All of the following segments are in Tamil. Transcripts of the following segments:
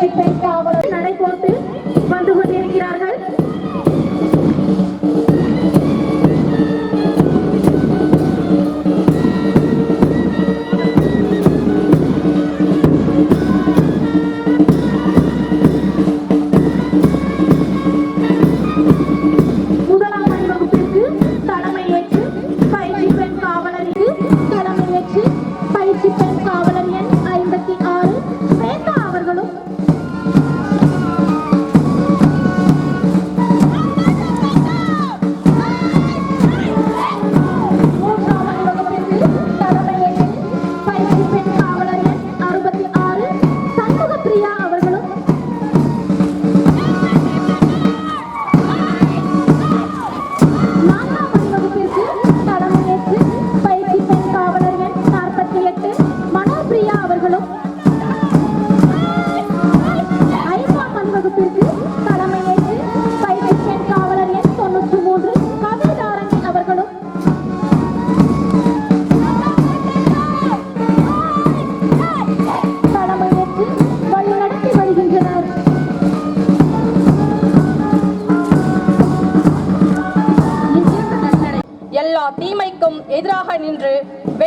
பயிற்சி பெண்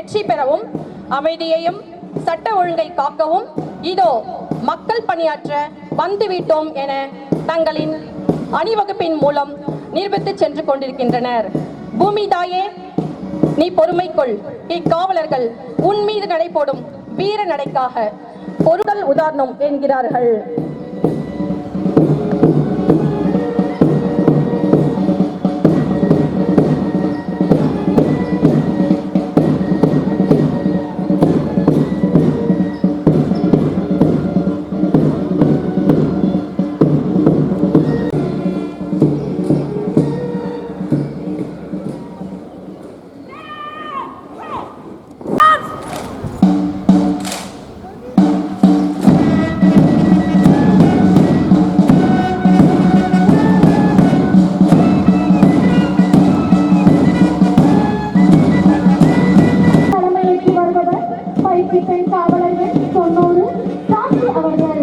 வெற்றி பெறவும் அமைதியையும் சட்ட ஒழுங்கை காக்கவும் இதோ மக்கள் பணியாற்ற வந்துவிட்டோம் என தங்களின் அணிவகுப்பின் மூலம் நிரூபித்து சென்று கொண்டிருக்கின்றனர். பூமி தாயே நீ பொறுமை கொள். இக்காவலர்கள் உன் மீது நடைபோடும் வீர நடைக்காக பொருள் உதாரணம் என்கிறார்கள். பயிற்சி பெண் காவலர் தொண்ணூறு சாட்சி அவர்கள்.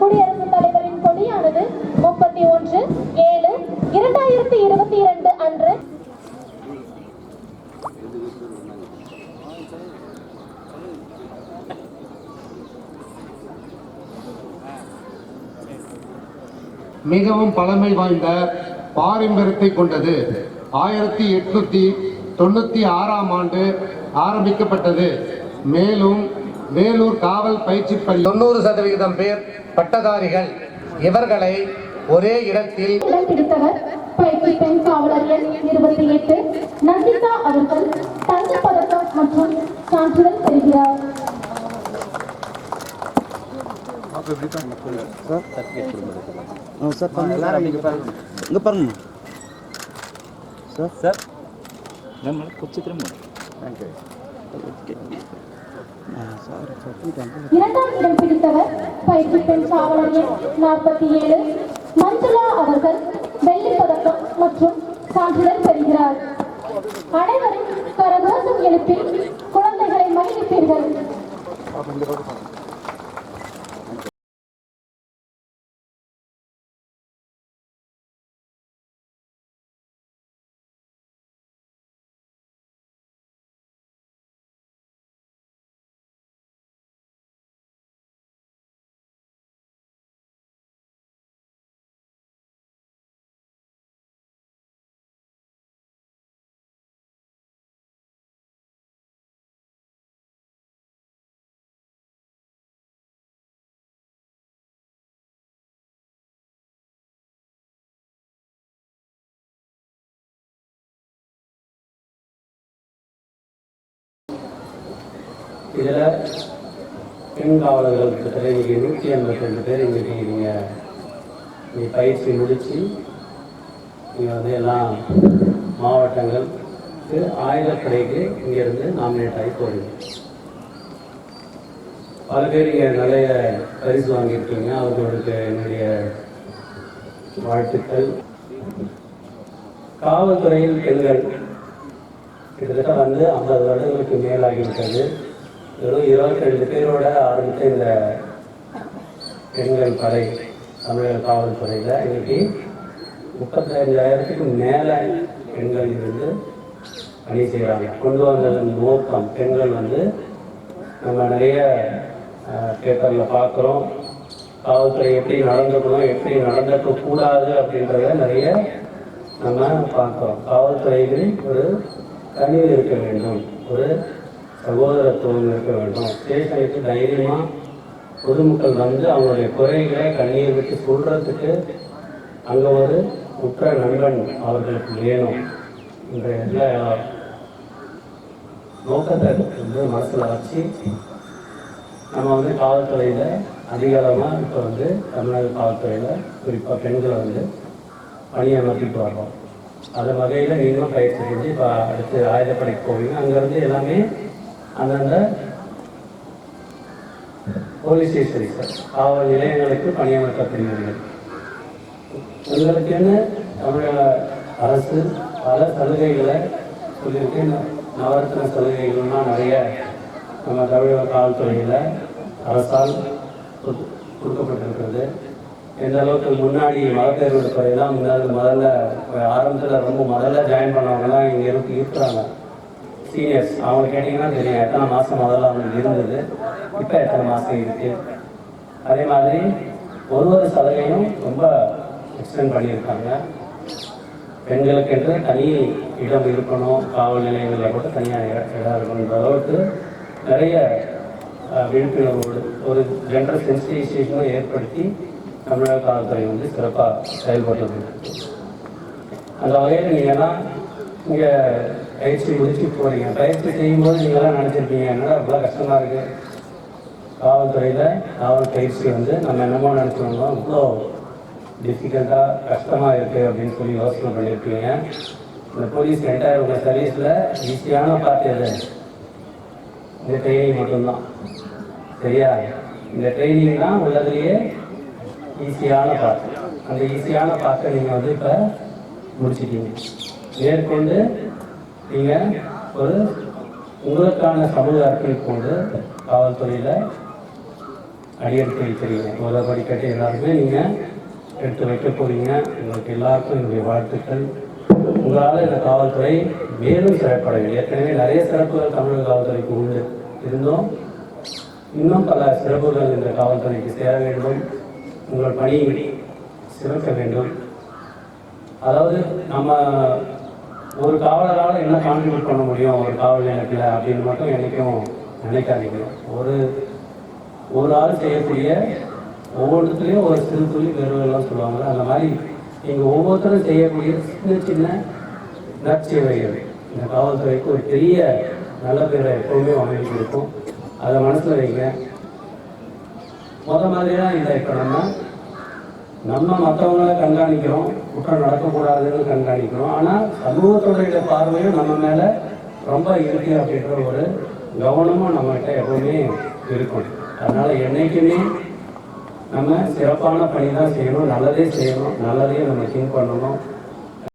குடியரசுத் தலைவரின் கொடியானது முப்பத்தி ஒன்று ஏழு இரண்டாயிரத்தி இருபத்தி இரண்டு அன்று. மிகவும் பழமை வாய்ந்த பாரம்பரியத்தை கொண்டது ஆயிரத்தி எட்நூத்தி தொண்ணூத்தி ஆறாம் ஆண்டு ஆரம்பிக்கப்பட்டது. மேலும் வேலூர் காவல் பயிற்சி பள்ளி தொண்ணூறு சதவிகிதம் பேர் பட்டதாரிகள். இவர்களை ஒரே இடத்தில் பயிற்சி பெண் பாருங்க. சார். சார் நம்ம குச்சித்திரம் தேங்க்யூ இரண்டாம் இடம் பிடித்தவர் பயிற்சி பெண் காவலர் எண் நாற்பத்தி ஏழு. மஞ்சுளா அவர்கள் வெள்ளி பதக்கம் மற்றும் சான்றிதழ் பெறுகிறார். அனைவரும் கரகோசம் எழுப்பி குழந்தைகளை மகிழ்ப்பீர்கள் இதில் பெண் காவலர்கள் கிட்டத்தட்ட இன்றைக்கி நூற்றி எண்பத்தி ரெண்டு பேர் இன்றைக்கி நீங்கள் நீ பயிற்சி முடித்து நீங்கள் வந்து எல்லாம் மாவட்டங்களுக்கு ஆயுதப்படைக்கு இங்கேருந்து நாமினேட் ஆகி போகிறீங்க பல பேர் இங்கே நிறைய பரிசு வாங்கியிருக்கீங்க. அவர்களுக்கு என்னுடைய வாழ்த்துக்கள். காவல்துறையில் பெண்கள் கிட்டத்தட்ட வந்து ஐம்பது வருடங்களுக்கு மேலாகிவிட்டது. வெறும் இருபத்தி ரெண்டு பேரோட ஆரம்பித்த இந்த பெண்கள் படை தமிழக காவல்துறையில் இன்னைக்கு முப்பத்தஞ்சாயிரத்துக்கு மேலே பெண்கள் இருந்து பணி செய்கிறாங்க கொண்டு வந்ததன் நோக்கம் பெண்கள் வந்து நம்ம நிறைய பேப்பரில் பார்க்குறோம் காவல்துறை எப்படி நடந்துக்கணும் எப்படி நடந்துக்க கூடாது அப்படின்றத நிறைய நம்ம பார்க்குறோம் காவல்துறையில் ஒரு கனிவு இருக்க வேண்டும். ஒரு சகோதரத்துவம் இருக்க வேண்டும் ஸ்டேஷனுக்கு தைரியமாக பொதுமக்கள் வந்து அவங்களுடைய குறைகளை கண்ணீர் விட்டு சொல்கிறதுக்கு அங்கே ஒரு உற்ற நண்பன் அவர்களுக்கு வேணும். என்ற எல்லா நோக்கத்தை வந்து மனசில் வச்சு நம்ம வந்து காவல்துறையில் அதிகாரமாக இப்போ வந்து தமிழ்நாடு காவல்துறையில் குறிப்பாக பெண்களை வந்து பணியமர்த்திட்டு வர்றோம். அந்த வகையில் நீங்களும் பயிற்சி செஞ்சு இப்போ அடுத்து ஆயுதப்படைக்கு போவீங்க அங்கேருந்து எல்லாமே அந்தந்த போலீஸ் ஸ்டேஷன்ஸ் காவல் நிலையங்களுக்கு பணியமர்த்தப்படுகிறீர்கள் உங்களுக்குன்னு தமிழக அரசு பல சலுகைகளை சொல்லியிருக்கு. நவரத்ன சலுகைகள்லாம் நிறைய. நம்ம தமிழக காவல்துறையில் அரசால் கொடுக்கப்பட்டிருக்கிறது. எந்த அளவுக்கு முன்னாடி மகப்பேறு துறையெல்லாம் முன்னாடி முதல்ல ஆரம்பத்தில் ரொம்ப முதல்ல ஜாயின் பண்ணவங்கலாம் இங்கே இருக்கு இருக்கிறாங்க. சீனியர்ஸ் அவங்க கேட்டிங்கன்னா தெரியும் எத்தனை மாதம் முதல்ல அவங்களுக்கு இருந்தது. இப்போ எத்தனை மாதம் இருக்குது அதே மாதிரி ஒரு ஒரு சலுகையும் ரொம்ப எக்ஸ்டெண்ட் பண்ணியிருக்காங்க. பெண்களுக்கென்று தனி இடம் இருக்கணும். காவல் நிலையங்களில் கூட தனியாக இடம் இருக்கணுன்ற அளவுக்கு நிறைய விழிப்புணர்வோடு ஒரு ஜென்ரல் சென்சிடைசேஷனும் ஏற்படுத்தி தமிழக காவல்துறை வந்து சிறப்பாக செயல்பட்டு அந்த வகையில் நீங்கள்லாம் இங்கே பயிற்சி முடிச்சு போகிறீங்க பயிற்சி செய்யும்போது நீங்களாம் நினச்சிருப்பீங்க என்னடா இவ்வளோ கஷ்டமாக இருக்குது காவல்துறையில் காவல் பயிற்சி வந்து நம்ம என்னமோ நினச்சிருந்தோம். இவ்வளோ டிஃபிகல்ட்டாக கஷ்டமாக இருக்குது அப்படின்னு சொல்லி யோசனை பண்ணியிருப்பீங்க இந்த போலீஸ் என்டையர் உங்கள் சர்வீஸில் ஈஸியான பார்ட் எது? இந்த ட்ரைனிங் மட்டும்தான். சரியா? இந்த ட்ரைனிங் தான் உள்ளதுலேயே ஈஸியான பார்ட் அந்த ஈஸியான பார்ட்டை நீங்கள் வந்து இப்போ முடிச்சிட்டீங்க. மேற்கொண்டு நீங்கள் ஒரு உங்களுக்கான சமூக அர்ப்பணிப்போடு காவல்துறையில் அடியெடுத்து வைக்கிறீங்க. முதல் படிக்கட்டு எல்லாருமே நீங்கள் எடுத்து வைக்க போகிறீங்க உங்களுக்கு எல்லாருக்கும் என்னுடைய வாழ்த்துக்கள். உங்களால் இந்த காவல்துறை மேலும் சிறப்பட ஏற்கனவே நிறைய சிறப்புகள் தமிழக காவல்துறைக்கு உண்டு. இருந்தும். இன்னும் பல சிறப்புகள் இந்த காவல்துறைக்கு சேர வேண்டும். உங்கள் பணி சிறக்க வேண்டும். அதாவது நம்ம ஒரு காவலரால் என்ன கான்ட்ரிபியூட் பண்ண முடியும்? ஒரு காவல் நிலையத்தில் அப்படின்னு மட்டும் என்றைக்கும் நினைக்காதீங்க. ஒரு ஒரு ஆள் செய்யக்கூடிய ஒவ்வொருத்தரையும் ஒரு சிறு துளி பெருவெல்லாம் சொல்லுவாங்க அந்த மாதிரி நீங்கள் ஒவ்வொருத்தரும் செய்யக்கூடிய சின்ன சின்ன நற்சேவைகள் இந்த காவல்துறைக்கு ஒரு பெரிய நல்ல பேரை எப்பவுமே வாங்கி கொடுக்கும். அதை மனசில் வைங்க. முத மாதிரி தான் இல்லை இப்போ நம்ம நம்ம மற்றவங்களை கண்காணிக்கிறோம் குற்றம் நடக்கக்கூடாதுன்னு கண்காணிக்கிறோம். ஆனால் சமூகத்துடைய பார்வையும் நம்ம மேலே ரொம்ப இருக்கு அப்படின்ற ஒரு கவனமும் நம்மகிட்ட எப்பவுமே இருக்கும். அதனால் என்றைக்குமே நம்ம சிறப்பான பணி தான் செய்யணும் நல்லதே செய்யணும் நல்லதையும் நம்ம திங்க் பண்ணணும்.